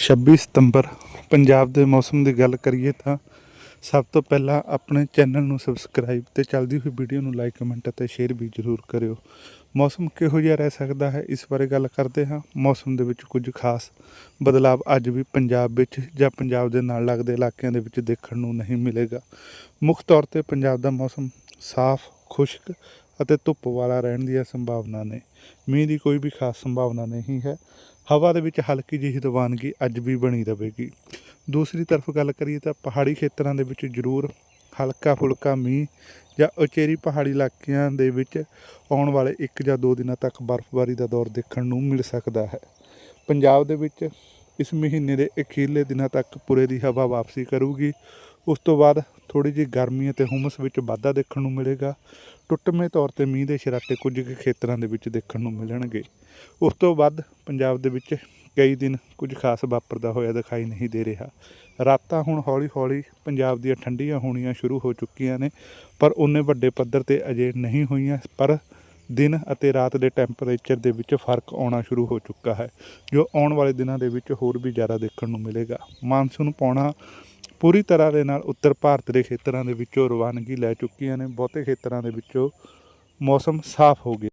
26 ਸਤੰਬਰ, ਪੰਜਾਬ ਦੇ ਮੌਸਮ ਦੀ ਗੱਲ ਕਰੀਏ ਤਾਂ ਸਭ ਤੋਂ ਪਹਿਲਾਂ ਆਪਣੇ ਚੈਨਲ ਨੂੰ ਸਬਸਕ੍ਰਾਈਬ ਤੇ ਚੱਲਦੀ ਹੋਈ ਵੀਡੀਓ ਨੂੰ ਲਾਈਕ ਕਮੈਂਟ ਅਤੇ ਸ਼ੇਅਰ ਵੀ ਜ਼ਰੂਰ ਕਰਿਓ। ਮੌਸਮ ਕਿਹੋ ਜਿਹਾ ਰਹਿ ਸਕਦਾ ਹੈ? ਇਸ ਬਾਰੇ ਗੱਲ ਕਰਦੇ ਹਾਂ। ਮੌਸਮ ਦੇ ਵਿੱਚ ਕੁਝ ਖਾਸ ਬਦਲਾਵ ਅੱਜ ਵੀ ਪੰਜਾਬ ਵਿੱਚ ਜਾਂ ਪੰਜਾਬ ਦੇ ਨਾਲ ਲੱਗਦੇ ਇਲਾਕਿਆਂ ਦੇ ਵਿੱਚ ਦੇਖਣ ਨੂੰ ਨਹੀਂ ਮਿਲੇਗਾ। ਮੁੱਖ ਤੌਰ ਤੇ ਪੰਜਾਬ ਦਾ ਮੌਸਮ ਸਾਫ਼, ਖੁਸ਼ਕ ਅਤੇ ਧੁੱਪ ਵਾਲਾ ਰਹਿਣ ਦੀਆਂ ਸੰਭਾਵਨਾ ਨੇ। ਮੀਂਹ ਦੀ ਕੋਈ ਵੀ ਖਾਸ ਸੰਭਾਵਨਾ ਨਹੀਂ ਹੈ। ਹਵਾ ਦੇ ਵਿੱਚ ਹਲਕੀ ਜਿਹੀ ਰਵਾਨਗੀ ਅੱਜ ਵੀ ਬਣੀ ਰਹੇਗੀ ਦੂਸਰੀ ਤਰਫ ਗੱਲ ਕਰੀਏ ਤਾਂ ਪਹਾੜੀ ਖੇਤਰਾਂ ਦੇ ਵਿੱਚ ਜ਼ਰੂਰ ਹਲਕਾ ਫੁਲਕਾ ਮੀਂਹ ਜਾਂ ਉਚੇਰੀ ਪਹਾੜੀ ਇਲਾਕਿਆਂ ਦੇ ਵਿੱਚ ਆਉਣ ਵਾਲੇ ਇੱਕ ਜਾਂ ਦੋ ਦਿਨਾਂ ਤੱਕ ਬਰਫ਼ਬਾਰੀ ਦਾ ਦੌਰ ਦੇਖਣ ਨੂੰ ਮਿਲ ਸਕਦਾ ਹੈ। ਪੰਜਾਬ ਦੇ ਵਿੱਚ ਇਸ ਮਹੀਨੇ ਦੇ ਅਖੀਰਲੇ ਦਿਨਾਂ ਤੱਕ ਪੂਰੇ ਦੀ ਹਵਾ ਵਾਪਸੀ ਕਰੂਗੀ। ਉਸ ਤੋਂ ਬਾਅਦ ਥੋੜੀ ਜਿਹੀ ਗਰਮੀ ਅਤੇ ਹੁਮਸ ਵਿੱਚ ਵਾਧਾ ਦੇਖਣ ਨੂੰ ਮਿਲੇਗਾ। ਟੁੱਟਵੇਂ ਤੌਰ ਤੇ ਮੀਂਹ ਦੇ ਛਰਾਟੇ ਕੁਝ ਕੁ ਖੇਤਰਾਂ ਦੇ ਵਿੱਚ ਦੇਖਣ ਨੂੰ ਮਿਲਣਗੇ। ਉਸ ਤੋਂ ਬਾਅਦ ਪੰਜਾਬ ਦੇ ਵਿੱਚ ਕਈ ਦਿਨ ਕੁਝ ਖਾਸ ਵਾਪਰਦਾ ਹੋਇਆ ਦਿਖਾਈ ਨਹੀਂ ਦੇ ਰਿਹਾ। ਰਾਤਾਂ ਹੁਣ ਹੌਲੀ-ਹੌਲੀ ਪੰਜਾਬ ਦੀਆਂ ਠੰਡੀਆਂ ਹੋਣੀਆਂ ਸ਼ੁਰੂ ਹੋ ਚੁੱਕੀਆਂ ਨੇ, ਪਰ ਉਹਨੇ ਵੱਡੇ ਪੱਧਰ ਤੇ ਅਜੇ ਨਹੀਂ ਹੋਈਆਂ, ਪਰ ਦਿਨ ਅਤੇ ਰਾਤ ਦੇ ਟੈਂਪਰੇਚਰ ਦੇ ਵਿੱਚ ਫ਼ਰਕ ਆਉਣਾ ਸ਼ੁਰੂ ਹੋ ਚੁੱਕਾ ਹੈ, ਜੋ ਆਉਣ ਵਾਲੇ ਦਿਨਾਂ ਦੇ ਵਿੱਚ ਹੋਰ ਵੀ ਜ਼ਿਆਦਾ ਦੇਖਣ ਨੂੰ ਮਿਲੇਗਾ। ਮਾਨਸੂਨ ਪਾਉਣਾ ਪੂਰੀ ਤਰ੍ਹਾਂ ਦੇ ਨਾਲ ਉੱਤਰ ਭਾਰਤ ਦੇ ਖੇਤਰਾਂ ਦੇ ਵਿੱਚੋਂ ਰਵਾਨਗੀ ਲੈ ਚੁੱਕੀਆਂ ਨੇ, ਬਹੁਤੇ ਖੇਤਰਾਂ ਦੇ ਵਿੱਚੋਂ ਮੌਸਮ ਸਾਫ਼ ਹੋ ਗਿਆ।